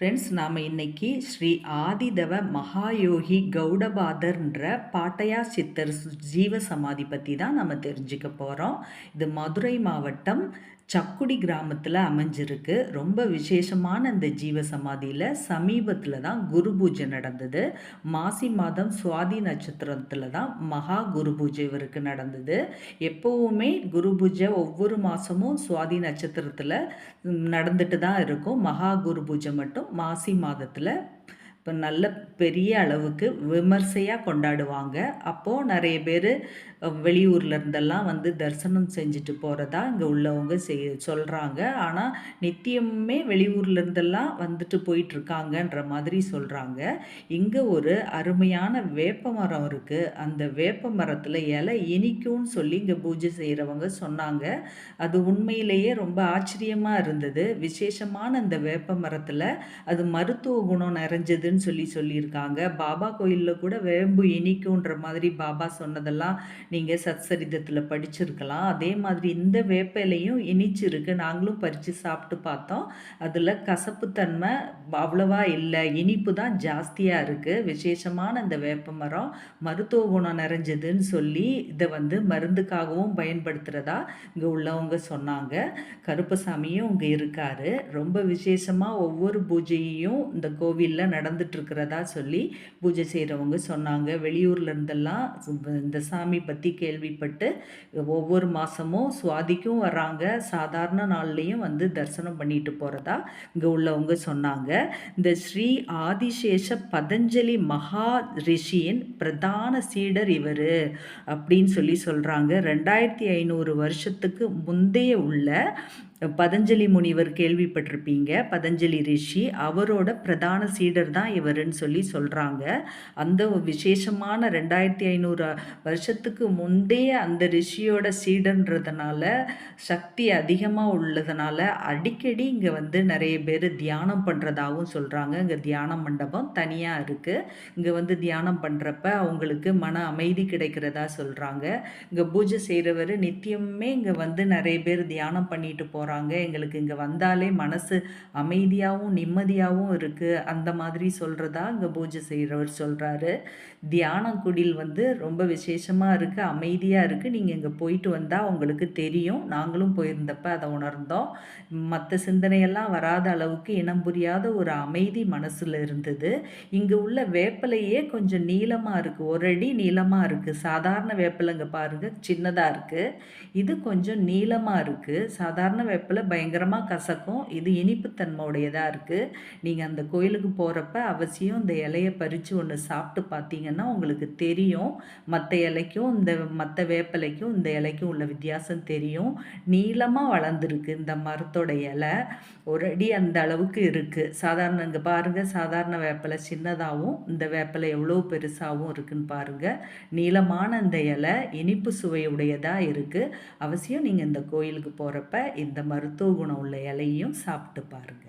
Friends நாம் இன்னைக்கு ஸ்ரீ ஆதிதவ மகாயோகி கௌடபாதர்ன்ற பாட்டையா சித்தர் ஜீவ சமாதி பற்றி தான் நம்ம தெரிஞ்சுக்க போகிறோம் இது மதுரை மாவட்டம் சக்குடி கிராமத்தில் அமைஞ்சிருக்கு. ரொம்ப விசேஷமான இந்த ஜீவ சமாதியில் சமீபத்தில் தான் குரு பூஜை நடந்தது. மாசி மாதம் சுவாதி நட்சத்திரத்தில் தான் மகா குரு பூஜை இவருக்கு நடந்தது. எப்போவுமே குரு பூஜை ஒவ்வொரு மாதமும் சுவாதி நட்சத்திரத்தில் நடந்துட்டு தான் இருக்கும். மகா குரு பூஜை மட்டும் மாசி மாதத்தில் இப்போ நல்ல பெரிய அளவுக்கு விமர்சையாக கொண்டாடுவாங்க. அப்போது நிறைய பேர் வெளியூரில் இருந்தெல்லாம் வந்து தரிசனம் செஞ்சுட்டு போகிறதா இங்கே உள்ளவங்க செய் சொல்கிறாங்க ஆனால் நித்தியமே வெளியூரில் இருந்தெல்லாம் வந்துட்டு போயிட்டுருக்காங்கன்ற மாதிரி சொல்கிறாங்க இங்கே ஒரு அருமையான வேப்ப மரம் இருக்குது அந்த வேப்ப மரத்தில் இலை இனிக்கும்னு சொல்லி இங்கே பூஜை செய்கிறவங்க சொன்னாங்க. அது உண்மையிலேயே ரொம்ப ஆச்சரியமாக இருந்தது. விசேஷமான அந்த வேப்ப மரத்தில் அது மருத்துவ குணம் நிறைஞ்சதுன்னு அப்படின்னு சொல்லி சொல்லியிருக்காங்க. பாபா கோயிலில் கூட வேம்பு இனிக்குன்ற மாதிரி பாபா சொன்னதெல்லாம் நீங்கள் சத்சரிதத்தில் படிச்சிருக்கலாம். அதே மாதிரி இந்த வேப்பிலையும் இனிச்சிருக்கு. நாங்களும் பறித்து சாப்பிட்டு பார்த்தோம். அதில் கசப்புத்தன்மை அவ்வளவா இல்லை. இனிப்பு தான் ஜாஸ்தியாக இருக்குது விசேஷமான இந்த வேப்ப மரம் மருத்துவ குணம் நிறைஞ்சதுன்னு சொல்லி இதை வந்து மருந்துக்காகவும் பயன்படுத்துகிறதா இங்கே உள்ளவங்க சொன்னாங்க. கருப்பசாமியும் இங்கே இருக்கார். ரொம்ப விசேஷமாக ஒவ்வொரு பூஜையையும் இந்த கோவிலில் நடந்துட்டு இருக்கிறதா சொல்லி பூஜை செய்கிறவங்க சொன்னாங்க. வெளியூர்ல இருந்தெல்லாம் இந்த சாமி பற்றி கேள்விப்பட்டு ஒவ்வொரு மாதமும் சுவாதிக்கும் வராங்க சாதாரண நாள்லேயும் வந்து தரிசனம் பண்ணிட்டு போகிறதா இங்கே உள்ளவங்க சொன்னாங்க. இந்த ஸ்ரீ ஆதிசேஷ பதஞ்சலி மகா ரிஷியின் பிரதான சீடர் இவர் அப்படின்னு சொல்லி சொல்கிறாங்க ரெண்டாயிரத்தி ஐநூறு வருஷத்துக்கு முந்தைய உள்ள பதஞ்சலி முனிவர் கேள்விப்பட்டிருப்பீங்க. பதஞ்சலி ரிஷி அவரோட பிரதான சீடர் தான் இவருன்னு சொல்லி சொல்கிறாங்க அந்த விசேஷமான ரெண்டாயிரத்தி ஐநூறு வருஷத்துக்கு முந்தைய அந்த ரிஷியோட சீடன்றதுனால சக்தி அதிகமாக உள்ளதுனால அடிக்கடி இங்கே வந்து நிறைய பேர் தியானம் பண்ணுறதாகவும் சொல்கிறாங்க இங்கே தியான மண்டபம் தனியாக இருக்குது இங்கே வந்து தியானம் பண்ணுறப்ப அவங்களுக்கு மன அமைதி கிடைக்கிறதா சொல்கிறாங்க இங்கே பூஜை செய்கிறவர் நித்தியமே இங்கே வந்து நிறைய பேர் தியானம் பண்ணிட்டு போகிறாங்க போகிறாங்க எங்களுக்கு இங்கே வந்தாலே மனசு அமைதியாகவும் நிம்மதியாகவும் இருக்குது அந்த மாதிரி சொல்கிறதா இங்கே பூஜை செய்கிறவர் சொல்கிறாரு தியான குடில் வந்து ரொம்ப விசேஷமாக இருக்குது அமைதியாக இருக்குது நீங்கள் இங்கே போயிட்டு வந்தால் உங்களுக்கு தெரியும். நாங்களும் போயிருந்தப்ப அதை உணர்ந்தோம். மற்ற சிந்தனையெல்லாம் வராத அளவுக்கு இனம் புரியாத ஒரு அமைதி மனசில் இருந்தது. இங்கே உள்ள வேப்பிலையே கொஞ்சம் நீளமாக இருக்குது ஒரு அடி நீளமாக இருக்குது சாதாரண வேப்பிலைங்க பாருங்கள் சின்னதாக இருக்குது இது கொஞ்சம் நீளமாக இருக்குது சாதாரண வேப்பிலை பயங்கரமாக கசக்கும். இது இனிப்புத்தன்மையுடையதாக இருக்குது நீங்கள் அந்த கோயிலுக்கு போகிறப்ப அவசியம் இந்த இலையை பறித்து ஒன்று சாப்பிட்டு பார்த்தீங்கன்னா உங்களுக்கு தெரியும். மற்ற இலைக்கும் இந்த மற்ற வேப்பிலைக்கும் இந்த இலைக்கும் உள்ள வித்தியாசம் தெரியும். நீளமாக வளர்ந்துருக்கு இந்த மரத்தோட இலை. ஒரு அடி அந்த அளவுக்கு இருக்குது சாதாரண இங்கே பாருங்கள் சாதாரண வேப்பிலை சின்னதாகவும் இந்த வேப்பிலை எவ்வளோ பெருசாகவும் இருக்குதுன்னு பாருங்கள் நீளமான இந்த இலை இனிப்பு சுவையுடையதாக இருக்குது அவசியம் நீங்கள் இந்த கோயிலுக்கு போகிறப்ப இந்த மருத்துவ குணம் உள்ள இலையும் சாப்பிட்டு பாருங்கள்